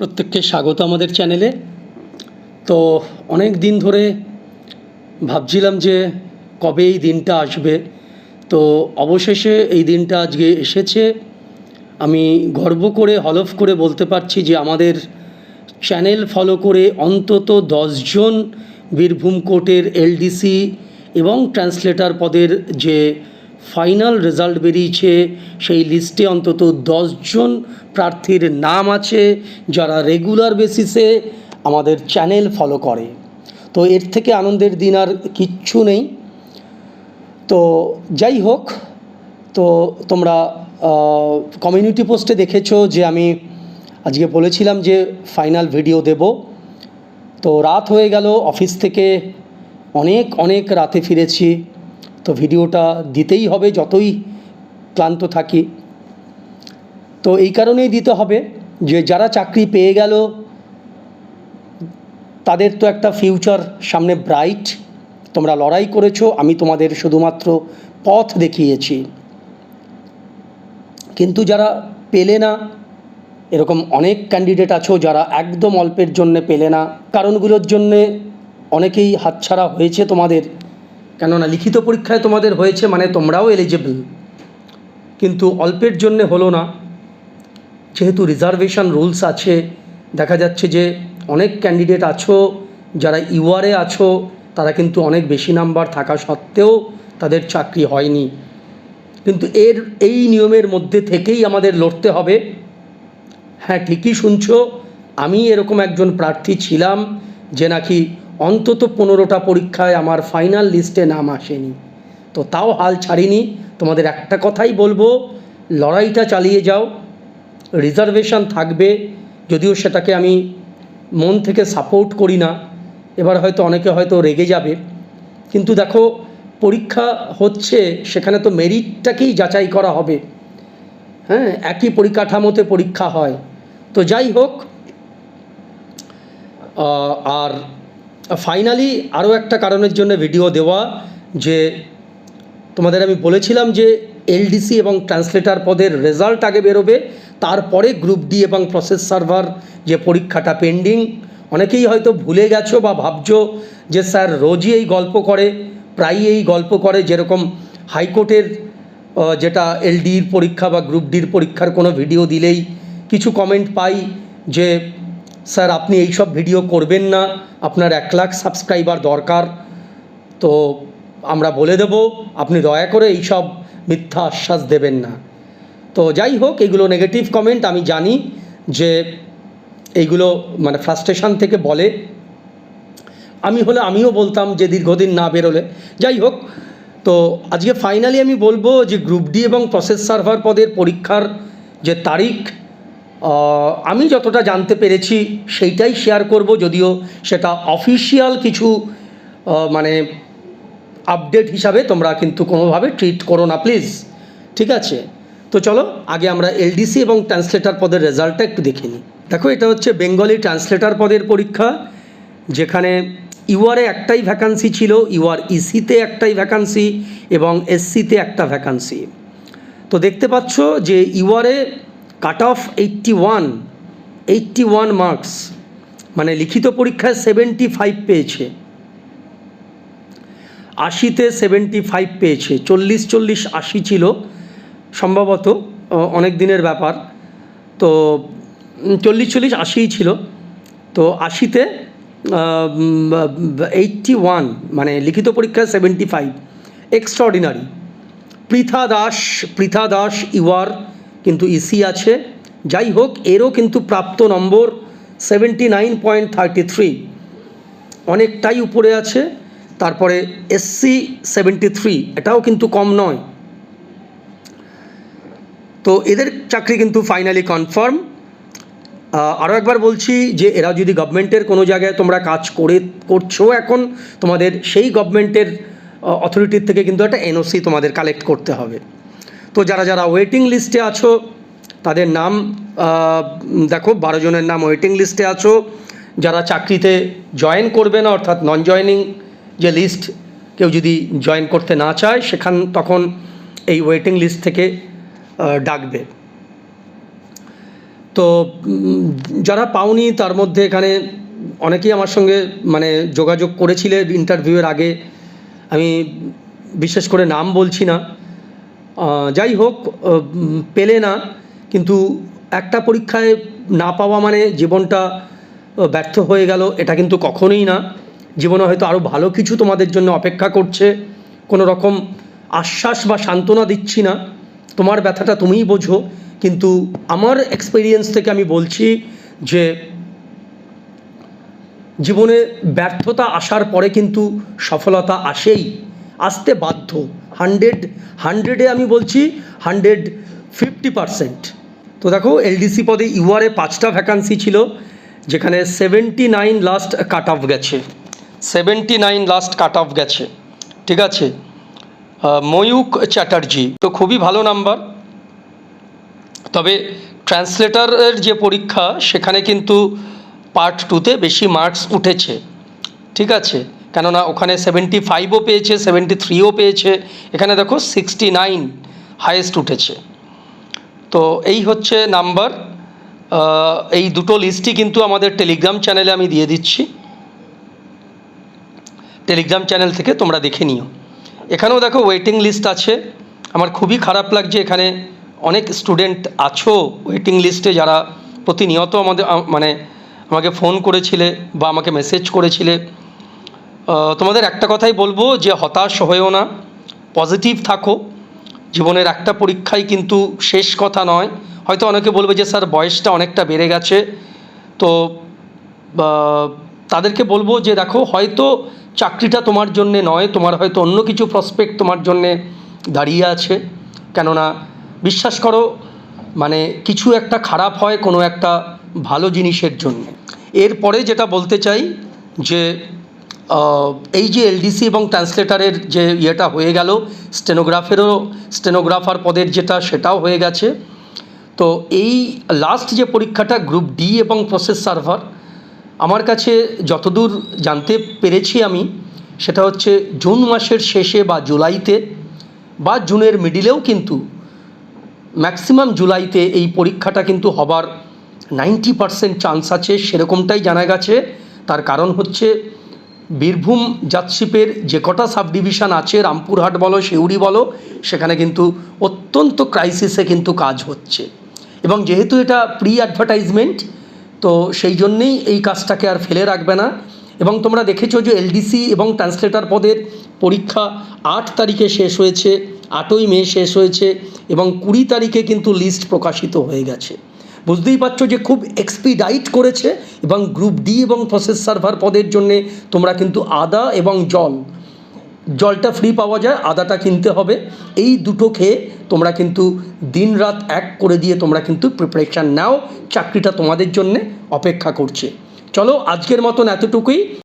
প্রত্যেককে স্বাগত আমাদের চ্যানেলে। তো অনেক দিন ধরে ভাবছিলাম যে কবে এই দিনটা আসবে। তো অবশেষে এই দিনটা আজকে এসেছে। আমি গর্ব করে, হলফ করে বলতে পারছি যে আমাদের চ্যানেল ফলো করে অন্তত দশজন বীরভূম কোর্টের এলডিসি এবং ট্রান্সলেটার পদের যে ফাইনাল রেজাল্ট বেরিয়েছে। সেই লিস্টে অন্তত দশজন প্রার্থীর নাম আছে, যারা রেগুলার বেসিসে আমাদের চ্যানেল ফলো করে। তো এর থেকে আনন্দের দিন আর কিচ্ছু নেই। তো যাই হোক, তো তোমরা কমিউনিটি পোস্টে দেখেছ যে আমি আজকে বলেছিলাম যে ফাইনাল ভিডিও দেব। তো রাত হয়ে গেল অফিস থেকে অনেক অনেক রাতে ফিরেছি। তো ভিডিওটা দিতেই হবে যতই ক্লান্ত থাকি। তো এই কারণেই দিতে হবে যে যারা চাকরি পেয়ে গেল, তাদের তো একটা ফিউচার সামনে ব্রাইট তোমরা লড়াই করেছ, আমি তোমাদের শুধুমাত্র পথ দেখিয়েছি। কিন্তু যারা পেলে না, এরকম অনেক ক্যান্ডিডেট আছো যারা একদম অল্পের জন্যে পেলে না। কারণগুলোর জন্যে অনেকেই হাতছাড়া হয়েছে তোমাদের। কেননা লিখিত পরীক্ষায় তোমাদের হয়েছে মানে তোমরাও এলিজিবল কিন্তু অল্পের জন্যে হলো না। যেহেতু রিজার্ভেশন রুলস আছে, দেখা যাচ্ছে যে অনেক ক্যান্ডিডেট আছো, যারা ইউআরএ আছো, তারা কিন্তু অনেক বেশি নাম্বার থাকা সত্ত্বেও তাদের চাকরি হয়নি। কিন্তু এর, এই নিয়মের মধ্যে থেকেই আমাদের লড়তে হবে। হ্যাঁ ঠিকই শুনছো, আমি এরকম একজন প্রার্থী ছিলাম যে নাকি অন্তত পনেরোটা পরীক্ষায় আমার ফাইনাল লিস্টে নাম আসেনি। তো তাও হাল ছাড়িনি। তোমাদের একটা কথাই বলব, লড়াইটা চালিয়ে যাও রিজার্ভেশন থাকবে, যদিও সেটাকে আমি মন থেকে সাপোর্ট করি না, এবার হয়তো অনেকে হয়তো রেগে যাবে। কিন্তু দেখো, পরীক্ষা হচ্ছে, সেখানে তো মেরিটটাকেই যাচাই করা হবে। হ্যাঁ একই পরিকাঠামোতে পরীক্ষা হয়। তো যাই হোক আর ফাইনালি আরও একটা কারণের জন্য ভিডিও দেওয়া যে তোমাদের আমি বলেছিলাম যে এলডিসি এবং ট্রান্সলেটার পদের রেজাল্ট আগে বেরোবে, তারপরে গ্রুপ ডি এবং প্রসেস সার্ভার যে পরীক্ষাটা পেন্ডিং অনেকেই হয়তো ভুলে গেছো বা ভাবছ যে স্যার রোজই এই গল্প করে, প্রায়ই এই গল্প করে, যেরকম হাইকোর্টের যেটা এলডির পরীক্ষা বা গ্রুপ ডির পরীক্ষার কোনো ভিডিও দিলেই কিছু কমেন্ট পাই যে স্যার, আপনি এইসব ভিডিও করবেন না। আপনার এক লাখ সাবস্ক্রাইবার দরকার। তো আমরা বলে দেব, আপনি দয়া করে এইসব মিথ্যা আশ্বাস দেবেন না। তো যাই হোক, এগুলো নেগেটিভ কমেন্ট আমি জানি যে এইগুলো মানে ফ্রাস্ট্রেশন থেকে বলে। আমি হলে আমিও বলতাম যে দীর্ঘদিন না বেরোলে। যাই হোক, তো আজকে ফাইনালি আমি বলব যে গ্রুপ ডি এবং প্রসেস সার্ভার পদের পরীক্ষার যে তারিখ আমি যতটা জানতে পেরেছি সেইটাই শেয়ার করব, যদিও সেটা অফিসিয়াল কিছু মানে আপডেট হিসাবে তোমরা কিন্তু কোনোভাবে ট্রিট করো না প্লিজ ঠিক আছে? তো চলো, আগে আমরা এলডিসি এবং ট্রান্সলেটার পদের রেজাল্টটা একটু দেখে নিই। দেখো, এটা হচ্ছে বেঙ্গলি ট্রান্সলেটার পদের পরীক্ষা, যেখানে ইউআরে একটাই ভ্যাকান্সি ছিল ইউআর ইসিতে একটাই ভ্যাকান্সি এবং এসসিতে একটা ভ্যাকান্সি তো দেখতে পাচ্ছ যে ইউআরএ cut off eighty one eighty one marks মানে লিখিত পরীক্ষায় সেভেন্টি ফাইভ পেয়েছে। আশিতে সেভেন্টি ফাইভ পেয়েছে, চল্লিশ চল্লিশ, আশি ছিল। সম্ভবত অনেক দিনের ব্যাপার। তো চল্লিশ চল্লিশ, আশিই ছিল। তো আশিতে এইটটি ওয়ান মানে লিখিত পরীক্ষায় seventy five extraordinary Pritha Das Pritha Das, UR কিন্তু ইসি আছে। যাই হোক এরও কিন্তু প্রাপ্ত নম্বর seventy nine point thirty three অনেকটাই উপরে আছে। তারপরে এসসি সেভেন্টি থ্রি এটাও কিন্তু কম নয়। তো এদের চাকরি কিন্তু ফাইনালি কনফার্ম আরও একবার বলছি যে এরা যদি গভর্নমেন্টের কোনো জায়গায় তোমরা কাজ করে, করছ এখন, তোমাদের সেই গভর্নমেন্টের অথরিটির থেকে কিন্তু একটা এনওসি তোমাদের কালেক্ট করতে হবে। তো যারা যারা ওয়েটিং লিস্টে আছো, তাদের নাম দেখো, বারো জনের নাম ওয়েটিং লিস্টে আছো। যারা চাকরিতে জয়েন করবে না, অর্থাৎ নন জয়নিং যে লিস্ট কেউ যদি জয়েন করতে না চায়, সেখান তখন এই ওয়েটিং লিস্ট থেকে ডাকবে। তো যারা পাওনি, তার মধ্যে এখানে অনেকেই আমার সঙ্গে মানে যোগাযোগ করেছিলে ইন্টারভিউয়ের আগে। আমি বিশেষ করে নাম বলছি না। যাই হোক পেলে না, কিন্তু একটা পরীক্ষায় না পাওয়া মানে জীবনটা ব্যর্থ হয়ে গেল, এটা কিন্তু কখনোই না। জীবনে হয়তো আরও ভালো কিছু তোমাদের জন্য অপেক্ষা করছে, কোনো রকম আশ্বাস বা সান্ত্বনা দিচ্ছি না। তোমার ব্যথাটা তুমিই বোঝো, কিন্তু আমার এক্সপিরিয়েন্স থেকে আমি বলছি যে, জীবনে ব্যর্থতা আসার পরে কিন্তু সফলতা আসেই, আসতে বাধ্য। হান্ড্রেড, হান্ড্রেডে আমি বলছি হান্ড্রেড ফিফটি পারসেন্ট। তো দেখো, এলডিসি পদে ইউআরএ পাঁচটা ভ্যাকান্সি ছিল, যেখানে seventy nine last cut off গেছে। Seventy nine last cut off গেছে, ঠিক আছে? ময়ূক চ্যাটার্জি, তো খুবই ভালো নাম্বার। তবে ট্রান্সলেটারের যে পরীক্ষা, সেখানে কিন্তু পার্ট টুতে বেশি মার্কস উঠেছে, ঠিক আছে? কেননা ওখানে সেভেন্টি ফাইভও পেয়েছে সেভেন্টি থ্রিও পেয়েছে। এখানে দেখো সিক্সটি নাইন হায়েস্ট উঠেছে। তো এই হচ্ছে নাম্বার এই দুটো লিস্টই কিন্তু আমাদের টেলিগ্রাম চ্যানেলে আমি দিয়ে দিচ্ছি। টেলিগ্রাম চ্যানেল থেকে তোমরা দেখে নিও। এখানেও দেখো ওয়েটিং লিস্ট আছে। আমার খুবই খারাপ লাগছে এখানে অনেক স্টুডেন্ট আছো ওয়েটিং লিস্টে যারা প্রতিনিয়ত আমাদের মানে আমাকে ফোন করেছিলে বা আমাকে মেসেজ করেছিলে। তোমাদের একটা কথাই বলব যে হতাশ হয়েও না পজিটিভ থাকো। জীবনের একটা পরীক্ষাই কিন্তু শেষ কথা নয়। হয়তো অনেকে বলবে যে, স্যার, বয়সটা অনেকটা বেড়ে গেছে। তো তাদেরকে বলব যে, দেখো, হয়তো চাকরিটা তোমার জন্যে নয়, তোমার হয়তো অন্য কিছু প্রসপেক্ট তোমার জন্যে দাঁড়িয়ে আছে। কেননা, বিশ্বাস করো মানে কিছু একটা খারাপ হয় কোনো একটা ভালো জিনিসের জন্য। এরপরে যেটা বলতে চাই যে এই যে এলডিসি এবং ট্রান্সলেটারের যে ইয়েটা হয়ে গেল, স্টেনোগ্রাফেরও, স্টেনোগ্রাফার পদের যেটা সেটাও হয়ে গেছে। তো এই লাস্ট যে পরীক্ষাটা গ্রুপ ডি এবং প্রসেস সার্ভার আমার কাছে যতদূর জানতে পেরেছি আমি, সেটা হচ্ছে জুন মাসের শেষে বা জুলাইতে বা জুনের মিডিলেও কিন্তু ম্যাক্সিমাম জুলাইতে এই পরীক্ষাটা কিন্তু হবার নাইনটি পারসেন্ট চান্স আছে, সেরকমটাই জানা গেছে। তার কারণ হচ্ছে বীরভূম জাতশিপের যে কটা সাব ডিভিশন আছে, রামপুরহাট বলো সিউড়ি বলো, সেখানে কিন্তু অত্যন্ত ক্রাইসিসে কিন্তু কাজ হচ্ছে। এবং যেহেতু এটা প্রি অ্যাডভার্টাইজমেন্ট তো সেই জন্যেই এই কাজটাকে আর ফেলে রাখবে না। এবং তোমরা দেখেছ যে এলডিসি এবং ট্রান্সলেটর পদের পরীক্ষা আট তারিখে শেষ হয়েছে, আটই মে শেষ হয়েছে, এবং কুড়ি তারিখে কিন্তু লিস্ট প্রকাশিত হয়ে গেছে। বুঝতেই পারছ যে খুব এক্সপিডাইট করেছে এবং গ্রুপ ডি এবং প্রসেস সার্ভার পদের জন্যে তোমরা কিন্তু আদা এবং জল, জলটা ফ্রি পাওয়া যায়, আদাটা কিনতে হবে। এই দুটো খেয়ে তোমরা কিন্তু দিন রাত এক করে দিয়ে তোমরা কিন্তু প্রিপারেশান নাও, চাকরিটা তোমাদের জন্যে অপেক্ষা করছে। চলো আজকের মতন এতটুকুই।